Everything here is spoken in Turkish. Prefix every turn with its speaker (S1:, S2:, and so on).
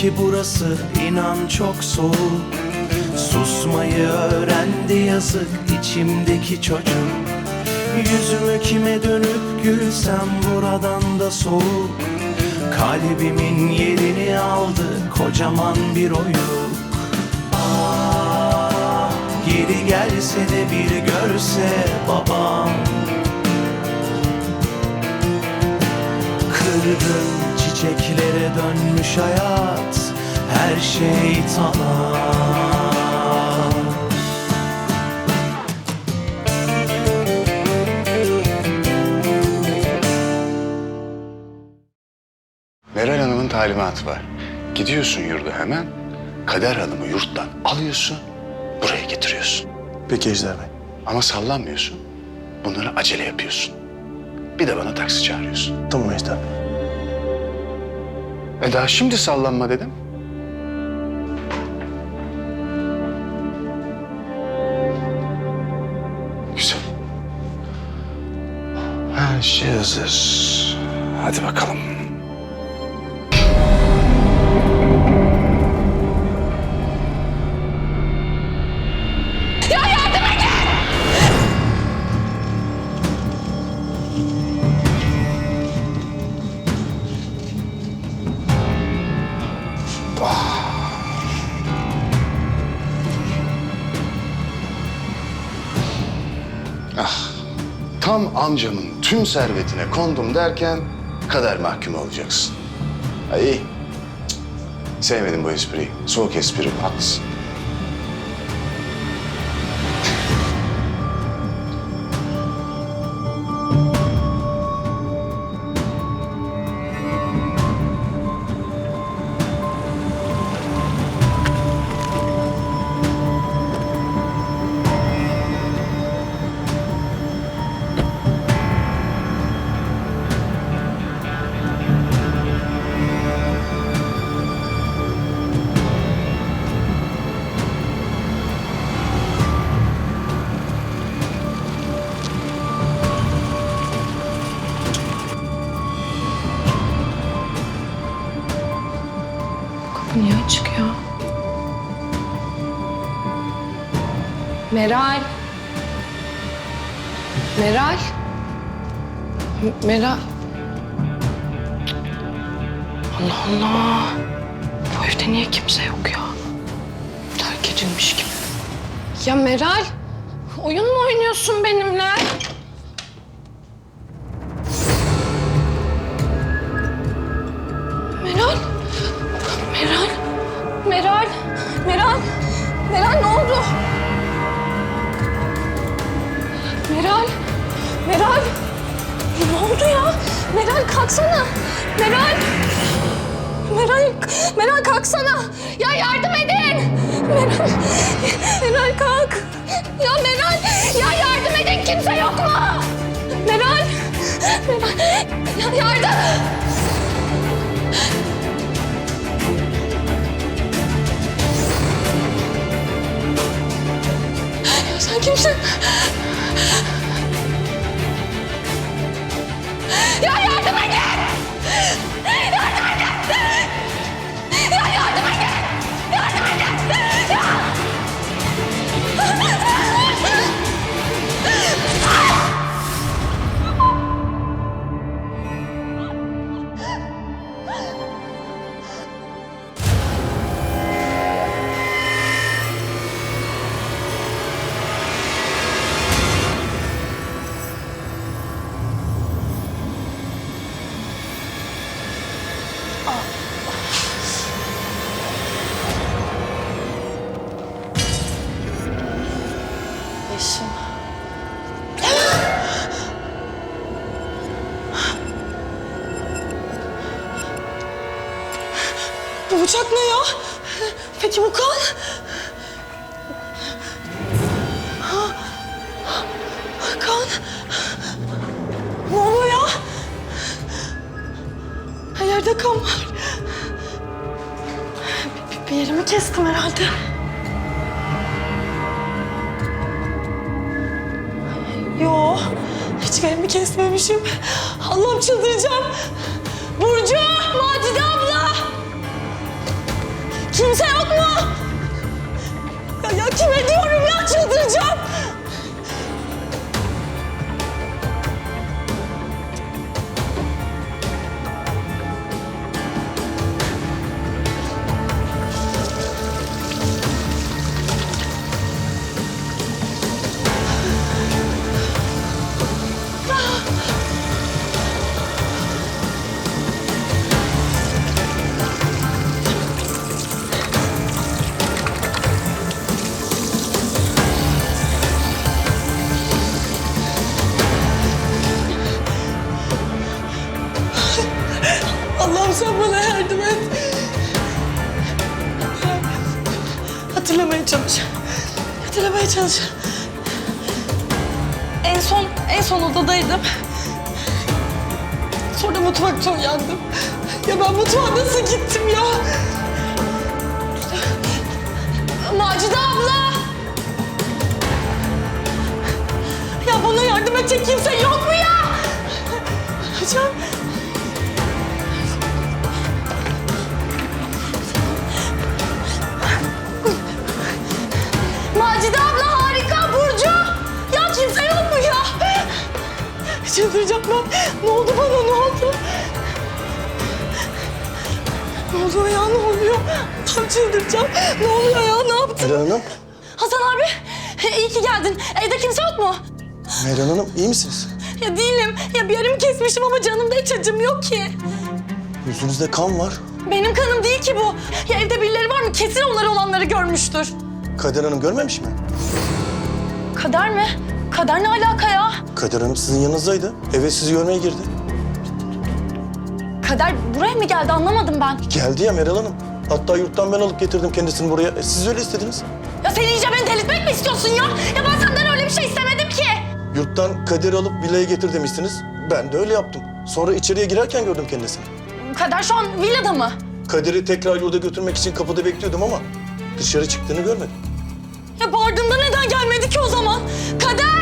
S1: ki burası inan çok soğuk. Susmayı öğrendi yazık içimdeki çocuk. Yüzümü kime dönüp gülsem buradan da soğuk. Kalbimin yerini aldı kocaman bir oyuk. Ah, geri gelse de bir görse babam. Kırgın çiçeklere dönmüş hayat Her şey tamam
S2: Meral Hanım'ın talimatı var. Gidiyorsun yurda hemen. Kader Hanım'ı yurttan alıyorsun. Buraya getiriyorsun.
S3: Peki Ejder Bey.
S2: Ama sallanmıyorsun. Bunları acele yapıyorsun. Bir de bana taksi çağırıyorsun.
S3: Tamam Ejder Bey.
S2: E daha şimdi sallanma dedim. Güzel. Her şey hazır. Hadi bakalım. Tam amcamın tüm servetine kondum derken kader mahkumu olacaksın. İyi. Cık. Sevmedim bu espriyi. Soğuk espri haklısın.
S4: Meral. Meral. Meral. Allah Allah. Bu evde niye kimse yok ya? Terk edilmiş gibi. Ya Meral. Oyun mu oynuyorsun benimle? Meral. Meral. Meral. Meral. Meral ne oldu? Meral. Meral. Ne oldu ya? Meral kalksana. Meral. Meral, Meral kalksana. Ya yardım edin. Meral, Meral kalk. Ya Meral, ya yardım edin kimse yok mu? Meral, Meral, ya yardım. Sen kimsin? Ya yardım edin! Bıçak ne ya? Peki bu kan? Kan. Ne oluyor ya? Her yerde kan var. Bir, bir yerimi kestim herhalde. Yo, hiç yerimi kesmemişim. Allah'ım çıldıracağım. Burcu, Macide abla. Kimse yok mu? Ya, ya kime diyorum ya çıldıracağım. Hatırlamaya çalış. Hatırlamaya çalış. En son, en son odadaydım. Sonra mutfakta uyandım. Ya ben mutfağa nasıl gittim ya? Çıldıracağım ben. Ne oldu bana ne oldu? Ne oluyor ya ne oluyor? Tam çıldıracağım. Ne oluyor ya ne yaptın?
S3: Meral Hanım.
S4: Hasan abi iyi ki geldin. Evde kimse yok mu?
S3: Meral Hanım iyi misiniz?
S4: Ya değilim. Ya bir yerimi kesmişim ama canımda hiç acım yok ki.
S3: Yüzünüzde kan var.
S4: Benim kanım değil ki bu. Ya evde birileri var mı? Kesin onlar olanları görmüştür.
S3: Kader Hanım görmemiş mi?
S4: Kader mi? Kader ne alaka ya?
S3: Kader Hanım sizin yanınızdaydı. Eve sizi görmeye girdi.
S4: Kader buraya mı geldi anlamadım ben.
S3: Geldi ya Meral Hanım. Hatta yurttan ben alıp getirdim kendisini buraya. E, siz öyle istediniz.
S4: Ya sen iyice beni delirtmek mi istiyorsun ya? Ya ben senden öyle bir şey istemedim ki.
S3: Yurttan Kader'i alıp villaya getir demiştiniz. Ben de öyle yaptım. Sonra içeriye girerken gördüm kendisini.
S4: Kader şu an villada mı?
S3: Kader'i tekrar yurda götürmek için kapıda bekliyordum ama dışarı çıktığını görmedim.
S4: Ya bağırdığımda neden gelmedi ki o zaman? Kader!